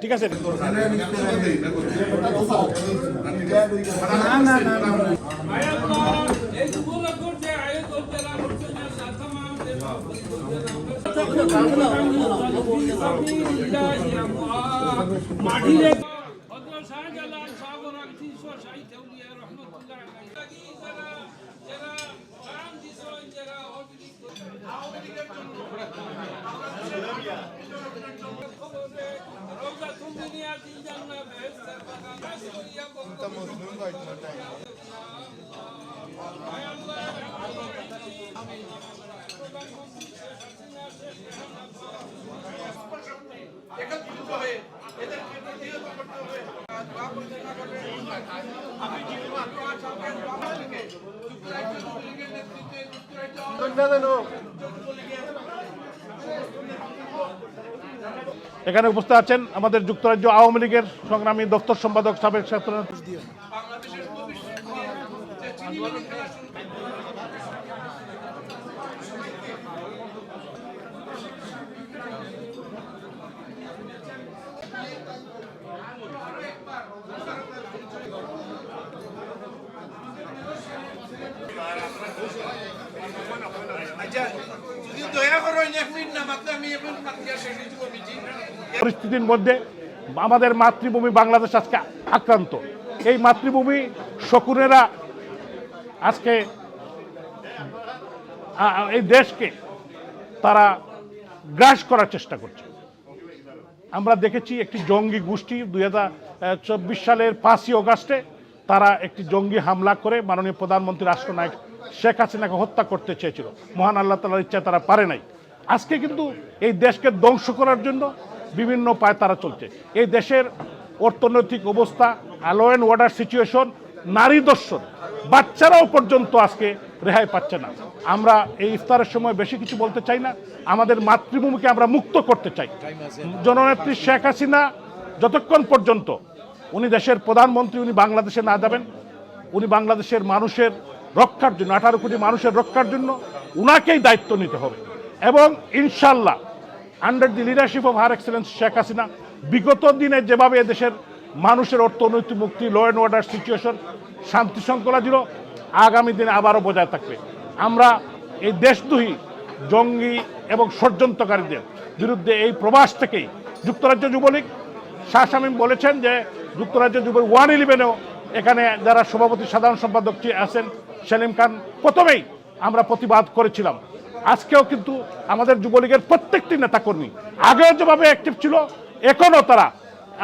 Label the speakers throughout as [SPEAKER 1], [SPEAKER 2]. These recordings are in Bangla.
[SPEAKER 1] ঠিক আছে।
[SPEAKER 2] হযরত শাহজালাল সাগর তিনশো তুমি নিয়ে দিন জান্নাত বেহেশতের বাগান রাসূলিয়া বলতো
[SPEAKER 3] একত্রিত হয়ে এদেরকে প্রতিহত করতে হবে দোয়া প্রার্থনা করবেন আমি জীবন আত্মা সরকার বাংলা থেকে যুক্তরাজ্য যুবলীগের নেতৃত্বে যুক্তরাজ্য যুবলীগের
[SPEAKER 1] এখানে উপস্থিত আছেন আমাদের যুক্তরাজ্য আওয়ামী লীগের সংগ্রামী দপ্তর সম্পাদক সাবেক ছাত্র
[SPEAKER 3] বাংলাদেশের ভবিষ্যৎ নিয়ে যে চিনি বালু খেলা শুরু আচ্ছা যদি দয়া করো এক মিনিট না মাত্র আমি এখন মাত্রিয়া শেষ হয়েছি কমিটি
[SPEAKER 1] পরিস্থিতির মধ্যে আমাদের মাতৃভূমি বাংলাদেশ আজকে আক্রান্ত। এই মাতৃভূমি শকুনেরা আজকে এই দেশকে তারা গ্রাস করার চেষ্টা করছে। আমরা দেখেছি একটি জঙ্গি গোষ্ঠী দুই চব্বিশ সালের পাঁচই অগাস্টে তারা একটি জঙ্গি হামলা করে মাননীয় প্রধানমন্ত্রী রাষ্ট্রনায়ক শেখ হাসিনাকে হত্যা করতে চেয়েছিল। মহান আল্লাহ তালার ইচ্ছা তারা পারে নাই। আজকে কিন্তু এই দেশকে ধ্বংস করার জন্য বিভিন্ন পায় তারা চলছে। এই দেশের অর্থনৈতিক অবস্থা ল অ্যান্ড ওয়ার্ডার সিচুয়েশন নারী দর্শন, বাচ্চারাও পর্যন্ত আজকে রেহাই পাচ্ছে না। আমরা এই ইফতারের সময় বেশি কিছু বলতে চাই না। আমাদের মাতৃভূমিকে আমরা মুক্ত করতে চাই। জননেত্রী শেখ হাসিনা যতক্ষণ পর্যন্ত উনি দেশের প্রধানমন্ত্রী, উনি বাংলাদেশে না যাবেন, উনি বাংলাদেশের মানুষের রক্ষার জন্য, আঠারো কোটি মানুষের রক্ষার জন্য উনাকেই দায়িত্ব নিতে হবে। এবং ইনশাল্লাহ under the leadership of her excellence Sheikh Hasina বিগত দিনে যেভাবে দেশের মানুষের অর্থনৈতিক মুক্তি ল অ্যান্ড অর্ডার সিচুয়েশন শান্তি শৃঙ্খলা ছিল আগামী দিনে আবারও বজায় থাকবে। আমরা এই দেশদ্রোহী, জঙ্গি এবং ষড়যন্ত্রকারীদের বিরুদ্ধে এই প্রবাস থেকেই যুক্তরাজ্য যুবলীগ, শাহ শামীম বলেছেন যে যুক্তরাজ্য যুবলীগ ওয়ান ইলেভেনেও এখানে যারা সভাপতি সাধারণ সম্পাদক আছেন সেলিম খান, প্রথমেই আমরা প্রতিবাদ করেছিলাম। আজকেও কিন্তু আমাদের যুবলীগের প্রত্যেকটি নেতাকর্মী, আগেও যেভাবে অ্যাক্টিভ ছিল, এখনও তারা,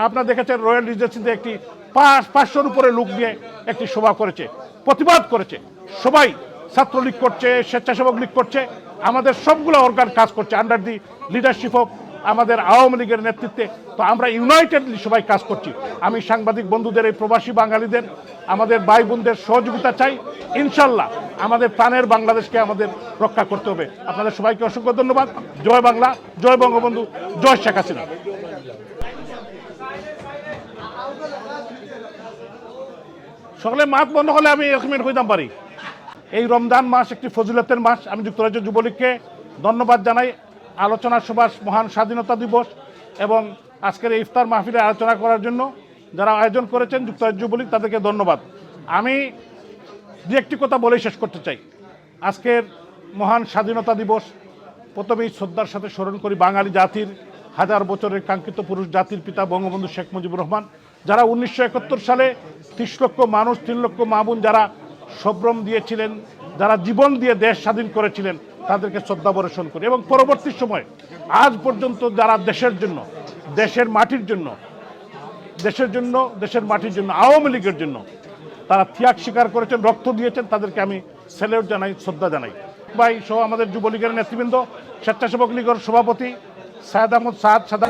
[SPEAKER 1] আপনারা দেখেছেন রয়্যাল রিজেন্সিতে একটি পাঁচ, পাঁচশোর উপরে লুক নিয়ে একটি সভা করেছে, প্রতিবাদ করেছে। সবাই ছাত্রলীগ করছে, স্বেচ্ছাসেবক লীগ করছে, আমাদের সবগুলো অর্গান কাজ করছে আন্ডার দি লিডারশিপ অফ আমাদের আওয়ামী লীগের নেতৃত্বে। তো আমরা ইউনাইটেডলি সবাই কাজ করছি। আমি সাংবাদিক বন্ধুদের, এই প্রবাসী বাঙালিদের, আমাদের ভাই বোনদের সহযোগিতা চাই। ইনশাল্লাহ আমাদের প্রাণের বাংলাদেশকে আমাদের রক্ষা করতে হবে। আপনাদের সবাইকে অসংখ্য ধন্যবাদ। জয় বাংলা, জয় বঙ্গবন্ধু, জয় শেখ হাসিনা। সকালে মাত বন্ধ হলে আমি এরকমের হইতাম পারি। এই রমজান মাস একটি ফজিলতের মাস। আমি যুক্তরাজ্য যুবলীগকে ধন্যবাদ জানাই। আলোচনা সভার মহান স্বাধীনতা দিবস এবং আজকের ইফতার মাহফিলে আলোচনা করার জন্য যারা আয়োজন করেছেন যুক্তরাজ্য যুবলীগ তাদেরকে ধন্যবাদ। আমি দু একটি কথা বলেই শেষ করতে চাই। আজকের মহান স্বাধীনতা দিবস, প্রথমেই শ্রদ্ধার সাথে স্মরণ করি বাঙালি জাতির, হাজার বছরের কাঙ্ক্ষিত পুরুষ জাতির পিতা বঙ্গবন্ধু শেখ মুজিবুর রহমান, যারা উনিশশো একাত্তর সালে ত্রিশ লক্ষ মানুষ, তিন লক্ষ মামুন যারা সভ্রম দিয়েছিলেন, যারা জীবন দিয়ে দেশ স্বাধীন করেছিলেন তাদেরকে শ্রদ্ধা বর্ষণ করি। এবং পরবর্তী সময়, আজ পর্যন্ত যারা দেশের জন্য, দেশের মাটির জন্য, দেশের জন্য, দেশের মাটির জন্য, আওয়ামী লীগের জন্য তারা ত্যাগ স্বীকার করেছেন, রক্ত দিয়েছেন, তাদেরকে আমি স্যালিউট জানাই, শ্রদ্ধা জানাই। ভাই, সহ আমাদের যুবলীগের নেতৃবৃন্দ, স্বেচ্ছাসেবক লীগের সভাপতি সায়দ আহমদ সাদ, সাদা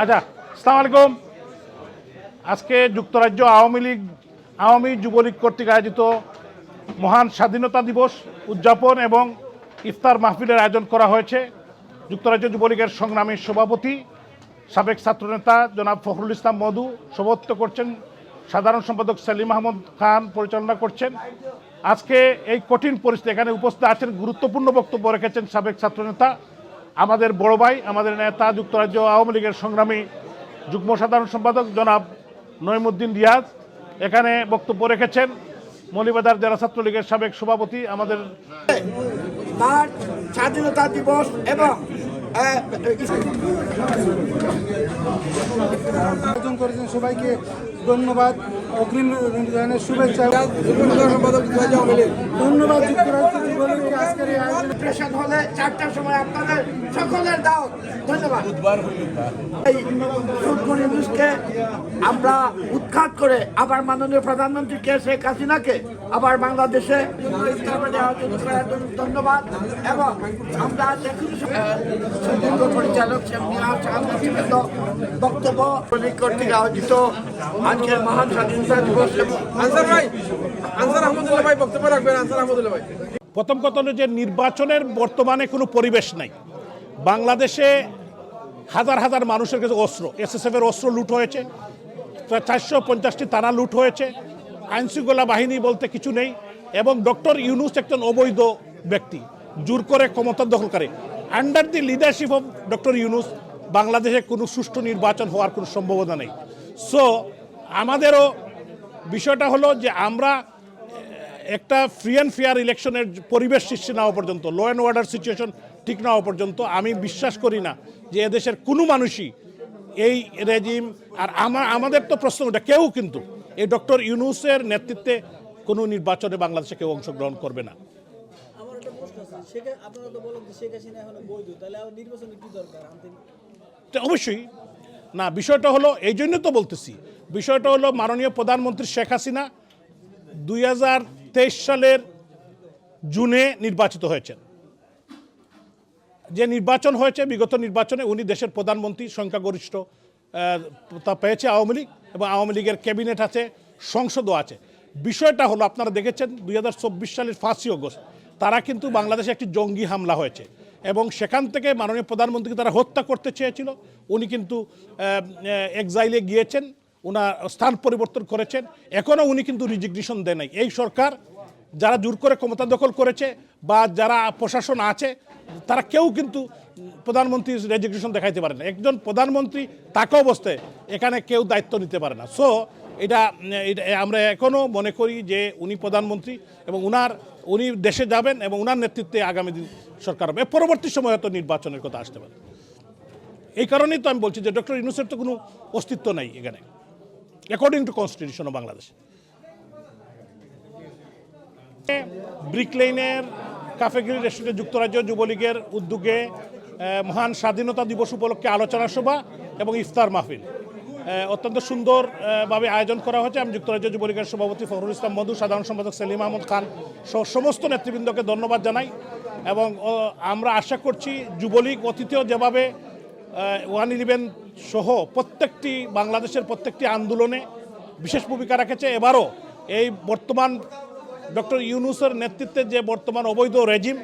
[SPEAKER 1] আচ্ছা আসসালামু আলাইকুম। আজকে যুক্তরাজ্য আওয়ামী লীগ আওয়ামী যুবলীগ কর্তৃক আয়োজিত মহান স্বাধীনতা দিবস উদযাপন এবং ইফতার মাহফিলের আয়োজন করা হয়েছে। যুক্তরাজ্য যুবলীগের সংগ্রামী সভাপতি, সাবেক ছাত্রনেতা জনাব ফখরুল ইসলাম মধু সভাপতিত্ব করছেন। সাধারণ সম্পাদক সেলিম আহমদ খান পরিচালনা করছেন। আজকে এই কঠিন পরিস্থিতি এখানে উপস্থিত আছেন। গুরুত্বপূর্ণ বক্তব্য রেখেছেন সাবেক ছাত্রনেতা, আমাদের বড় ভাই, আমাদের নেতা, যুক্তরাজ্য আওয়ামী লীগের সংগ্রামী যুগ্ম সাধারণ সম্পাদক জনাব নইমুদ্দিন রিয়াজ। এখানে বক্তব্য রেখেছেন মলিবাদার জেলা ছাত্রলীগের সাবেক সভাপতি আমাদের
[SPEAKER 4] স্বাধীনতা দিবস এবং
[SPEAKER 5] আয়োজন করেছেন সবাইকে ধন্যবাদ অগ্রিম রমজানের শুভেচ্ছা। ধন্যবাদ যুক্তরাষ্ট্র যুবলীগকে আজকের এই আয়োজনে।
[SPEAKER 4] প্রেশন হলে চারটার সময় আপনাদের সকলের দাও ধন্যবাদ। এই সুদগুণ আমরা উৎখাত করে আবার মাননীয় প্রধানমন্ত্রী কে শেখ হাসিনাকে আবার বাংলাদেশে স্থাপনে দেওয়ার জন্য ধন্যবাদ। এবং আমরা দেখুন সুদীর্ঘ পরিচালক শেখ বক্তব্য কর্তৃক আয়োজিত। আজকের মহান স্বাধীনতা দিবস এবং
[SPEAKER 3] আনসার ভাই আনসার আহমদুল্লাহ ভাই বক্তব্য রাখবেন আনসার আহমদুল্লাহ ভাই।
[SPEAKER 1] প্রথম কথা হলো যে নির্বাচনের বর্তমানে কোনো পরিবেশ নাই। বাংলাদেশে হাজার হাজার মানুষের কাছে অস্ত্র এসএসএফ এর অস্ত্র লুট হয়েছে। চারশো পঞ্চাশটি তারা লুট হয়েছে। আইনশৃঙ্খলা বাহিনী বলতে কিছু নেই এবং ডক্টর ইউনুস একজন অবৈধ ব্যক্তি, জোর করে ক্ষমতা দখল করে। Under the leadership of doctor Yunus, বাংলাদেশে কোনো সুষ্ঠু নির্বাচন হওয়ার কোনো সম্ভাবনা নেই। সো আমাদেরও বিষয়টা হলো যে আমরা একটা ফ্রি অ্যান্ড ফেয়ার ইলেকশনের পরিবেশ সৃষ্টি না হওয়া পর্যন্ত ল অ্যান্ড অর্ডার সিচুয়েশন ঠিক না হওয়া পর্যন্ত, আমি বিশ্বাস করি না যে এদেশের কোনো মানুষই এই রেজিম আর আমা- আমাদের তো প্রশ্ন ওটা, কেউ কিন্তু এই ডক্টর ইউনুসের নেতৃত্বে কোনো নির্বাচনে বাংলাদেশে কেউ অংশগ্রহণ করবে না। অবশ্যই। না বিষয়টা হলো এই জন্য তো বলতেছি বিষয়টা হলো মাননীয় প্রধানমন্ত্রী শেখ হাসিনা দুই হাজার তেইশ সালের জুনে নির্বাচিত হয়েছেন। যে নির্বাচন হয়েছে বিগত নির্বাচনে উনি দেশের প্রধানমন্ত্রী সংখ্যাগরিষ্ঠ তা পেয়েছে আওয়ামী লীগ। এবং আওয়ামী লীগের ক্যাবিনেট আছে, সংসদও আছে। বিষয়টা হলো, আপনারা দেখেছেন দুই হাজার চব্বিশ সালের পাঁচই অগস্ট, তারা কিন্তু বাংলাদেশে একটি জঙ্গি হামলা হয়েছে এবং সেখান থেকে মাননীয় প্রধানমন্ত্রীকে তারা হত্যা করতে চেয়েছিল। উনি কিন্তু এক্সাইলে গিয়েছেন ওনার স্থান পরিবর্তন করেছেন। এখনও উনি কিন্তু রিজিগনেশন দেয় নাই। এই সরকার যারা জোর করে ক্ষমতা দখল করেছে বা যারা প্রশাসন আছে, তারা কেউ কিন্তু প্রধানমন্ত্রীর রেজিগনেশন দেখাইতে পারে না। একজন প্রধানমন্ত্রী তাকে অবস্থায় এখানে কেউ দায়িত্ব নিতে পারে না। সো এটা আমরা এখনও মনে করি যে উনি প্রধানমন্ত্রী এবং উনার, উনি দেশে যাবেন এবং উনার নেতৃত্বে আগামী দিন সরকার হবে। পরবর্তী সময় হয়তো নির্বাচনের কথা আসতে পারে। এই কারণেই তো আমি বলছি যে ডক্টর ইউনুসের তো কোনো অস্তিত্ব নাই এখানে। According to constitution of Bangladesh ব্রিকলেইনের কাফেগিরি রেস্টুরেন্টে যুক্তরাজ্য যুবলীগের উদ্যোগে মহান স্বাধীনতা দিবস উপলক্ষে আলোচনা সভা এবং ইফতার মাহফিল। অত্যন্ত সুন্দরভাবে আয়োজন করা হয়েছে। আমি যুক্তরাজ্য যুবলীগের সভাপতি ফখরুল ইসলাম মধু, সাধারণ সম্পাদক সেলিম আহমদ খান সহ সমস্ত নেতৃবৃন্দকে ধন্যবাদ জানাই এবং আমরা আশা করছি যুবলীগ অতীতেও যেভাবে ওয়ান ইলেভেন সহ প্রত্যেকটি, বাংলাদেশের প্রত্যেকটি আন্দোলনে বিশেষ ভূমিকা রেখেছে, এবারও এই বর্তমান ডক্টর ইউনুসের নেতৃত্বে যে বর্তমান অবৈধ রেজিম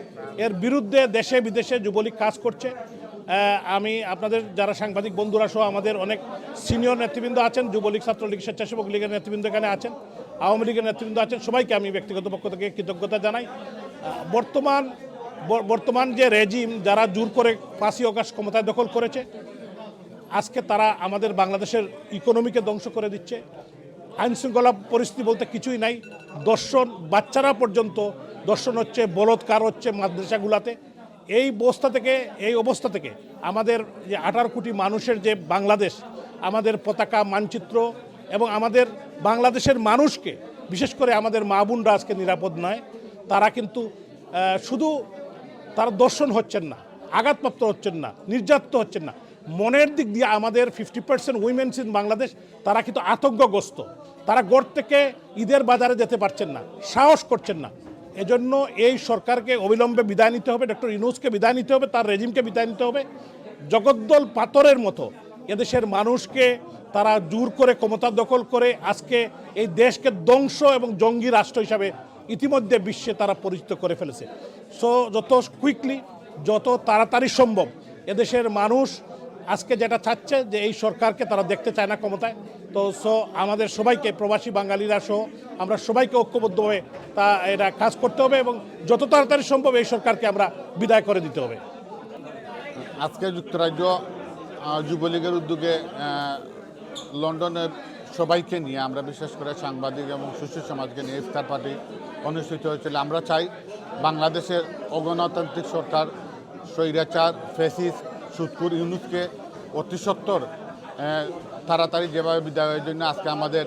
[SPEAKER 1] এর বিরুদ্ধে দেশে বিদেশে যুবলীগ কাজ করছে। আমি আপনাদের যারা সাংবাদিক বন্ধুরা সহ আমাদের অনেক সিনিয়র নেতৃবৃন্দ আছেন, যুবলীগ, ছাত্রলীগ, স্বেচ্ছাসেবক লীগের নেতৃবৃন্দ এখানে আছেন, আওয়ামী লীগের নেতৃবৃন্দ আছেন, সবাইকে আমি ব্যক্তিগত পক্ষ থেকে কৃতজ্ঞতা জানাই। বর্তমান বর্তমান যে রেজিম যারা জোর করে ফাঁসি অকাশ ক্ষমতায় দখল করেছে, আজকে তারা আমাদের বাংলাদেশের ইকোনমিকে ধ্বংস করে দিচ্ছে। আইন শৃঙ্খলা পরিস্থিতি বলতে কিছুই নাই। দর্শন বাচ্চারা পর্যন্ত দর্শন হচ্ছে, বলৎকার হচ্ছে মাদ্রাসাগুলাতে। এই অবস্থা থেকে, এই অবস্থা থেকে আমাদের যে আঠারো কোটি মানুষের যে বাংলাদেশ, আমাদের পতাকা মানচিত্র এবং আমাদের বাংলাদেশের মানুষকে, বিশেষ করে আমাদের মা বোনরা আজকে নিরাপদ নয়, তারা কিন্তু শুধু তারা দর্শন হচ্ছেন না, আঘাতপ্রাপ্ত হচ্ছেন না, নির্যাতিত হচ্ছেন না। মনের দিক দিয়ে আমাদের fifty percent women's in Bangladesh, তারা কিন্তু আতঙ্কগ্রস্ত। তারা গড় থেকে ঈদের বাজারে যেতে পারছেন না, সাহস করছেন না। এজন্য এই সরকারকে অবিলম্বে বিদায় নিতে হবে, ডক্টর ইনুসকে বিদায় নিতে হবে, তার রেজিমকে বিদায় নিতে হবে। জগদ্দল পাথরের মতো এদেশের মানুষকে তারা জোর করে ক্ষমতা দখল করে আজকে এই দেশকে ধ্বংস এবং জঙ্গি রাষ্ট্র হিসাবে ইতিমধ্যে বিশ্বে তারা পরিচিত করে ফেলেছে। সো যত কুইকলি যত তাড়াতাড়ি সম্ভব এদেশের মানুষ আজকে যেটা চাচ্ছে যে এই সরকারকে তারা দেখতে চায় না ক্ষমতায় তো সো আমাদের সবাইকে, প্রবাসী বাঙালিরা সহ আমরা সবাইকে ঐক্যবদ্ধভাবে তা, এটা কাজ করতে হবে এবং যত তাড়াতাড়ি সম্ভব এই সরকারকে আমরা বিদায় করে দিতে হবে।
[SPEAKER 6] আজকে যুক্তরাজ্য যুবলীগের উদ্যোগে লন্ডনের সবাইকে নিয়ে, আমরা বিশেষ করে সাংবাদিক এবং সুশীল সমাজকে নিয়ে, ইফতার পার্টি অনুষ্ঠিত হয়েছিল। আমরা চাই বাংলাদেশের অগণতান্ত্রিক সরকার, স্বৈরাচার ফেসিস সুৎকুর ইউনুসকে অতি সত্তর তাড়াতাড়ি যেভাবে বিদায়ের জন্য আজকে আমাদের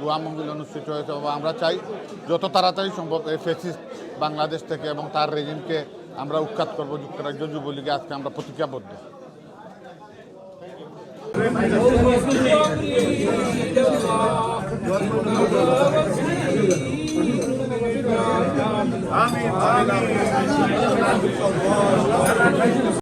[SPEAKER 6] দোয়া মঙ্গল অনুষ্ঠিত হয়েছে এবং আমরা চাই যত তাড়াতাড়ি সম্ভব এই ফেসিস বাংলাদেশ থেকে এবং তার রেজিমকে আমরা উৎখাত করব যুক্তরাজ্য যুবলীগে আজকে আমরা প্রতিজ্ঞাবদ্ধ